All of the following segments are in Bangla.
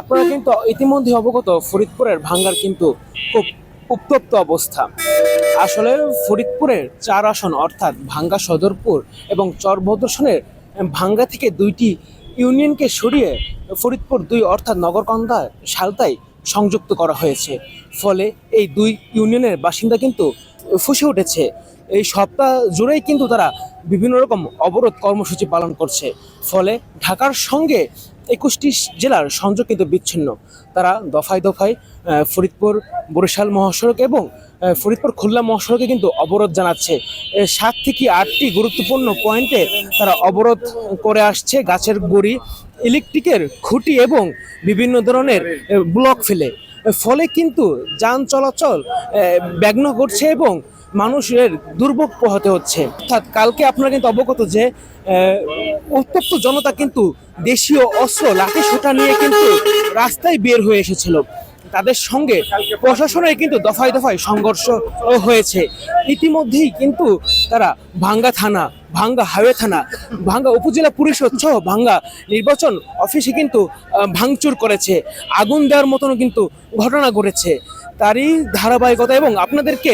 আপনারা কিন্তু ইতিমধ্যে অবগত ফরিদপুরের ভাঙ্গার কিন্তু খুব উত্তপ্ত অবস্থা। আসলে ফরিদপুরের চার আসন অর্থাৎ ভাঙ্গা সদরপুর এবং চরভদ্রসনের ভাঙ্গা থেকে দুইটি ইউনিয়নকে সরিয়ে ফরিদপুর দুই অর্থাৎ নগরকন্দা, সালতায় সংযুক্ত করা হয়েছে। ফলে এই দুই ইউনিয়নের বাসিন্দা কিন্তু ফুসে উঠেছে। এই সপ্তাহ জুড়েই কিন্তু তারা বিভিন্ন রকম অবরোধ কর্মসূচি পালন করছে। ফলে ঢাকার সঙ্গে একুশটি জেলার সংযোগ কিন্তু বিচ্ছিন্ন। তারা দফায় দফায় ফরিদপুর, বরিশাল মহাসড়ক এবং ফরিদপুর খুলনা মহাসড়কে কিন্তু অবরোধ জানাচ্ছে। সাত থেকে আটটি গুরুত্বপূর্ণ পয়েন্টে তারা অবরোধ করে আসছে গাছের গুড়ি, ইলেকট্রিকের খুঁটি এবং বিভিন্ন ধরনের ব্লক ফেলে। ফলে কিন্তু যান চলাচল ব্যাঘ্ন ঘটছে এবং মানুষের দুর্ভোগ পোহাতে হচ্ছে। অর্থাৎ কালকে আপনারা কিন্তু অবগত যে উত্তপ্ত জনতা কিন্তু দেশীয় অস্ত্র, লাঠি, সোটা নিয়ে কিন্তু রাস্তায় বের হয়ে এসেছিল। তাদের সঙ্গে প্রশাসনের কিন্তু দফায় দফায় সংঘর্ষ হয়েছে। ইতিমধ্যেই কিন্তু তারা ভাঙ্গা থানা, ভাঙ্গা হাইওয়ে থানা, ভাঙ্গা উপজেলা পরিষদ সহ ভাঙ্গা নির্বাচন অফিসে কিন্তু ভাঙচুর করেছে। আগুন দেওয়ার মতনও কিন্তু ঘটনা ঘটেছে। তারই ধারাবাহিকতা এবং আপনাদেরকে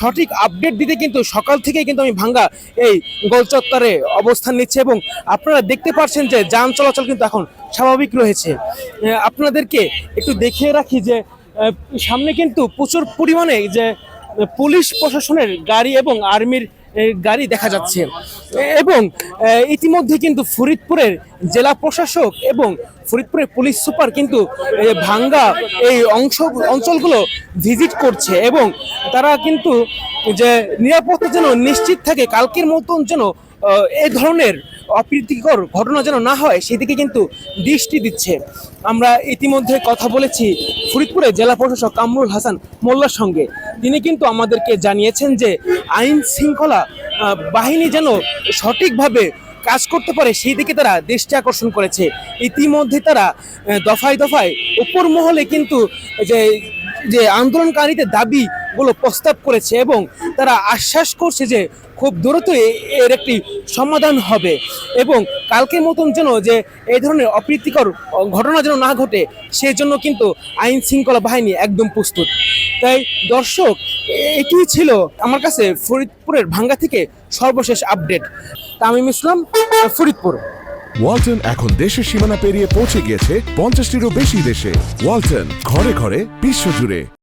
সঠিক আপডেট দিতে কিন্তু সকাল থেকেই কিন্তু আমি ভাঙ্গা এই গোলচত্বরে অবস্থান নিচ্ছে এবং আপনারা দেখতে পাচ্ছেন যে যান চলাচল কিন্তু এখন স্বাভাবিক রয়েছে। আপনাদেরকে একটু দেখিয়ে রাখি যে সামনে কিন্তু প্রচুর পরিমাণে যে পুলিশ প্রশাসনের গাড়ি এবং আর্মির গাড়ি দেখা যাচ্ছে। এবং ইতিমধ্যে কিন্তু ফরিদপুরের জেলা প্রশাসক এবং ফরিদপুরের পুলিশ সুপার কিন্তু ভাঙ্গা এই অংশ, অঞ্চলগুলো ভিজিট করছে এবং তারা কিন্তু যে নিরাপত্তা যেন নিশ্চিত থাকে, কালকের মতন যেন এই ধরনের অপ্রীতিকর ঘটনা যেন না হয়, সেদিকে কিন্তু দৃষ্টি দিচ্ছে। আমরা ইতিমধ্যে কথা বলেছি ফরিদপুরের জেলা প্রশাসক কামরুল হাসান মোল্লার সঙ্গে। তিনি কিন্তু আমাদেরকে জানিয়েছেন যে আইন শৃঙ্খলা বাহিনী যেন সঠিকভাবে কাজ করতে পারে, সেই দিকে তারা দেশটি আকর্ষণ করেছে। ইতিমধ্যে তারা দফায় দফায় উপর মহলে কিন্তু যে যে আন্দোলনকারীদের দাবিগুলো প্রস্তাব করেছে এবং তারা আশ্বাস করছে যে খুব দ্রুত এ- এর একটি সমাধান হবে এবং কালকের মতন যেন যে এই ধরনের অপ্রীতিকর ঘটনা যেন না ঘটে সেই জন্য কিন্তু আইন শৃঙ্খলা বাহিনী একদম প্রস্তুত। তাই দর্শক এ- এটিই ছিল আমার কাছে ফরিদপুরের ভাঙ্গা থেকে সর্বশেষ আপডেট। তামিম ইসলাম, ফরিদপুর। ওয়ালটন এখন দেশের সীমানা পেরিয়ে পৌঁছে গিয়েছে পঞ্চাশটিরও বেশি দেশে। ওয়ালটন, ঘরে ঘরে, বিশ্বজুড়ে।